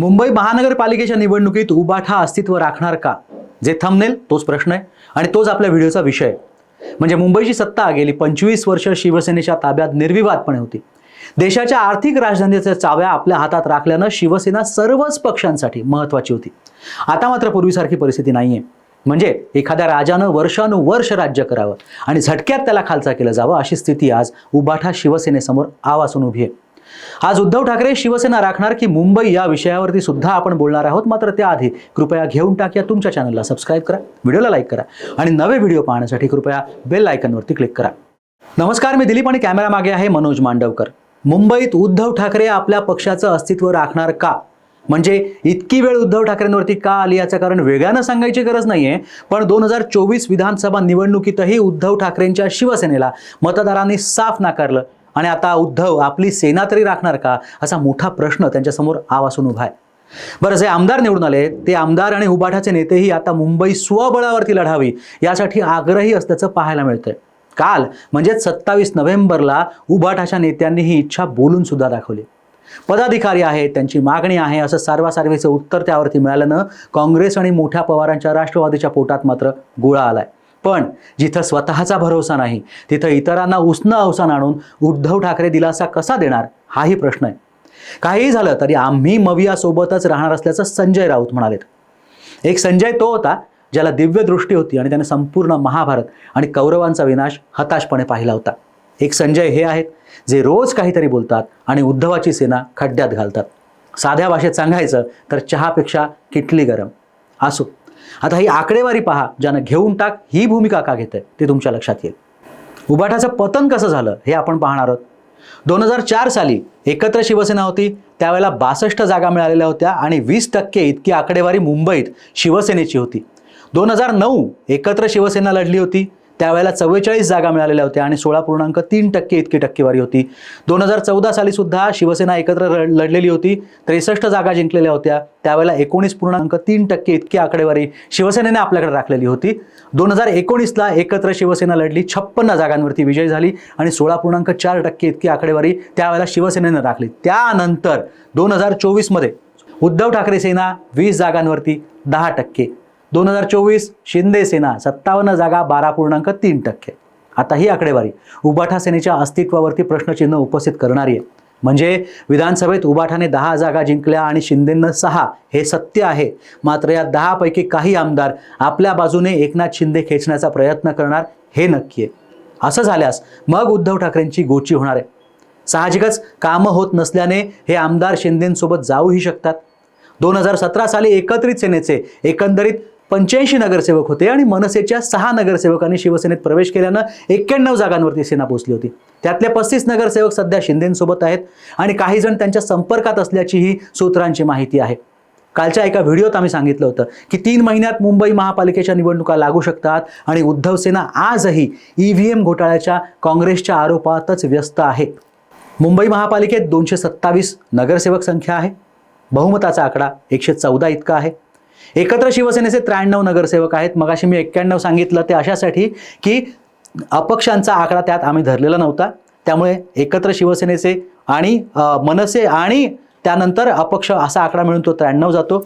मुंबई महानगरपालिकेच्या निवडणुकीत उबाठा अस्तित्व राखणार का? जे थंबनेल तोच प्रश्न आहे आणि तोच आपल्या व्हिडिओचा विषय म्हणजे मुंबईची सत्ता गेली पंचवीस वर्ष शिवसेनेच्या ताब्यात निर्विवादपणे होती. देशाच्या आर्थिक राजधानीच्या चाव्या आपल्या हातात राखल्यानं शिवसेना सर्वच पक्षांसाठी महत्त्वाची होती. आता मात्र पूर्वीसारखी परिस्थिती नाही आहे म्हणजे एखाद्या राजानं वर्षानुवर्ष राज्य करावं आणि झटक्यात त्याला खालचा केलं जावं अशी स्थिती आज उबाठा शिवसेनेसमोर आवासून उभी आहे. आज उद्धव ठाकरे शिवसेना राखणार की मुंबई या विषयावरती सुद्धा आपण बोलणार आहोत. मात्र त्याआधी कृपया घेऊन टाक या तुमच्या चॅनलला सबस्क्राईब करा व्हिडिओला लाईक करा आणि नवे व्हिडिओ पाहण्यासाठी कृपया बेल आयकनवरती क्लिक करा. नमस्कार मी दिलीप आणि कॅमेरा मागे आहे मनोज मांडवकर. मुंबईत उद्धव ठाकरे आपल्या पक्षाचं अस्तित्व राखणार का? म्हणजे इतकी वेळ उद्धव ठाकरेंवरती का आली याचं कारण वेगळ्यानं सांगायची गरज नाहीये पण दोन हजार चोवीस विधानसभा निवडणुकीतही उद्धव ठाकरेंच्या शिवसेनेला मतदारांनी साफ नाकारलं. आणि आता उद्धव आपली सेना तरी राखणार का? असा मोठा प्रश्न त्यांच्यासमोर आवासून उभा आहे. बरं जे आमदार निवडून आले ते आमदार आणि उबाठाचे नेतेही आता मुंबई स्वबळावरती लढावी यासाठी आग्रही असल्याचं पाहायला मिळतंय. काल म्हणजेच सत्तावीस नोव्हेंबरला उबाठाच्या नेत्यांनी ही इच्छा बोलून सुद्धा दाखवली. पदाधिकारी आहेत त्यांची मागणी आहे असं सारवासारवीचं उत्तर त्यावरती मिळाल्यानं काँग्रेस आणि मोठ्या पवारांच्या राष्ट्रवादीच्या पोटात मात्र गोळा आलाय. पण जिथं स्वतःचा भरोसा नाही तिथं इतरांना उष्ण अवसान आणून उद्धव ठाकरे दिलासा कसा देणार हाही प्रश्न आहे. काहीही झालं तरी आम्ही मवियासोबतच राहणार असल्याचं संजय राऊत म्हणालेत. एक संजय तो होता ज्याला दिव्य दृष्टी होती आणि त्याने संपूर्ण महाभारत आणि कौरवांचा विनाश हताशपणे पाहिला होता. एक संजय हे आहेत जे रोज काहीतरी बोलतात आणि उद्धवाची सेना खड्ड्यात घालतात. साध्या भाषेत सांगायचं तर चहापेक्षा किटली गरम. असो. आता ही आकडेवारी पहा ज्यानं घेऊन टाक ही भूमिका का घेत आहे ते तुमच्या लक्षात येईल. उबाठाचं पतन कसं झालं हे आपण पाहणार आहोत. दोन हजार चार साली एकत्र शिवसेना होती त्यावेळेला बासष्ट जागा मिळालेल्या होत्या आणि वीस टक्के इतकी आकडेवारी मुंबईत शिवसेनेची होती. दोन हजार नऊ एकत्र शिवसेना लढली होती त्यावेळेला चव्वेचाळीस जागा मिळालेल्या होत्या आणि सोळा पूर्णांक तीन टक्के इतकी टक्केवारी होती. दोन हजार चौदा साली सुद्धा शिवसेना एकत्र लढलेली होती. त्रेसष्ट जागा जिंकलेल्या होत्या. त्यावेळेला एकोणीस पूर्णांक तीन टक्के इतकी आकडेवारी शिवसेनेने आपल्याकडे राखलेली होती. दोन हजार एकोणीसला एकत्र शिवसेना लढली. छप्पन्न जागांवरती विजय झाली आणि सोळा पूर्णांक चार टक्के इतकी आकडेवारी त्यावेळेला शिवसेनेनं राखली. त्यानंतर दोन हजार चोवीसमध्ये उद्धव ठाकरे सेना वीस जागांवरती दहा टक्के. दोन हजार चोवीस शिंदे सेना सत्तावन्न जागा बारा पूर्णांक तीन टक्के. आता ही आकडेवारी उबाठा सेनेच्या अस्तित्वावरती प्रश्नचिन्ह उपस्थित करणारी आहे. म्हणजे विधानसभेत उबाठाने दहा जागा जिंकल्या आणि शिंदेनं सहा हे सत्य आहे. मात्र या दहापैकी काही आमदार आपल्या बाजूने एकनाथ शिंदे खेचण्याचा प्रयत्न करणार हे नक्की आहे. असं झाल्यास मग उद्धव ठाकरेंची गोची होणार आहे. साहजिकच कामं होत नसल्याने हे आमदार शिंदेंसोबत जाऊही शकतात. दोन हजार सतरा साली एकत्रित सेनेचे एकंदरीत पंच्याऐंशी नगरसेवक होते आणि मनसेच्या सहा नगरसेवकांनी शिवसेनेत प्रवेश केल्यानं एक्क्याण्णव जागांवरती सेना पोचली होती. त्यातले पस्तीस नगरसेवक सध्या शिंदेंसोबत आहेत आणि काही जण त्यांच्या संपर्कात असल्याचीही सूत्रांची माहिती आहे. कालच्या एका व्हिडिओत आम्ही सांगितलं होतं की तीन महिन्यात मुंबई महापालिकेच्या निवडणुका लागू शकतात आणि उद्धव सेना आजही ई व्ही एम घोटाळ्याच्या काँग्रेसच्या आरोपातच व्यस्त आहे. मुंबई महापालिकेत दोनशे सत्तावीस नगरसेवक संख्या आहे. बहुमताचा आकडा एकशे चौदा इतका आहे. एकत्र शिवसेनेचे त्र्याण्णव नगरसेवक आहेत. मगाशी मी एक्क्याण्णव सांगितलं ते अशासाठी की अपक्षांचा आकडा त्यात आम्ही धरलेला नव्हता. त्यामुळे एकत्र शिवसेनेचे आणि मनसे आणि त्यानंतर अपक्ष असा आकडा मिळून तो त्र्याण्णव जातो.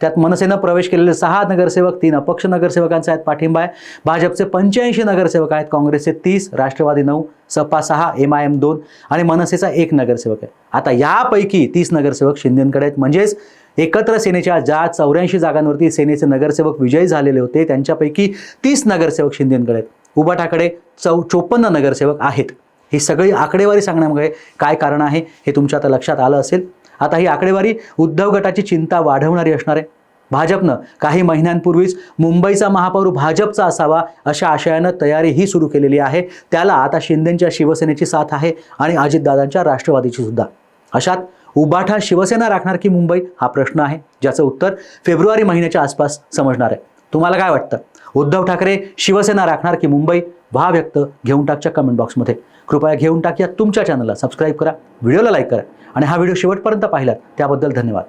त्यात मनसेनं प्रवेश केलेले सहा नगरसेवक तीन अपक्ष नगरसेवकांचा आहेत पाठिंबा आहे. भाजपचे पंच्याऐंशी नगरसेवक आहेत काँग्रेसचे तीस राष्ट्रवादी नऊ सपा सहा एम आय एम दोन आणि मनसेचा एक नगरसेवक आहे. आता यापैकी तीस नगरसेवक शिंदेकडे आहेत. म्हणजेच एकत्र सेनेच्या ज्या चौऱ्याऐंशी जागांवरती सेनेचे नगरसेवक विजयी झालेले होते त्यांच्यापैकी तीस नगरसेवक शिंदेकडे आहेत. उबाठाकडे चौ चोपन्न नगरसेवक आहेत. ही सगळी आकडेवारी सांगण्यामुळे काय कारण आहे हे तुमच्या आता लक्षात आलं असेल. आता ही आकडेवारी उद्धव गटाची चिंता वाढवणारी असणार आहे. भाजपनं काही महिन्यांपूर्वीच मुंबईचा महापौर भाजपचा असावा अशा आशयानं तयारीही सुरू केलेली आहे. त्याला आता शिंदेच्या शिवसेनेची साथ आहे आणि अजितदादांच्या राष्ट्रवादीची सुद्धा. अशात उबाठा शिवसेना राखणार की मुंबई हा प्रश्न आहे ज्याचं उत्तर फेब्रुवारी महिन्याच्या आसपास समजणार आहे. तुम्हाला काय वाटतं? उद्धव ठाकरे शिवसेना राखणार की मुंबई? व्हा व्यक्त घेऊन टाकच्या कमेंट बॉक्समध्ये कृपया घेऊन टाक या तुमच्या चॅनलला सबस्क्राईब करा व्हिडिओला लाईक करा आणि हा व्हिडिओ शेवटपर्यंत पाहिलात त्याबद्दल धन्यवाद.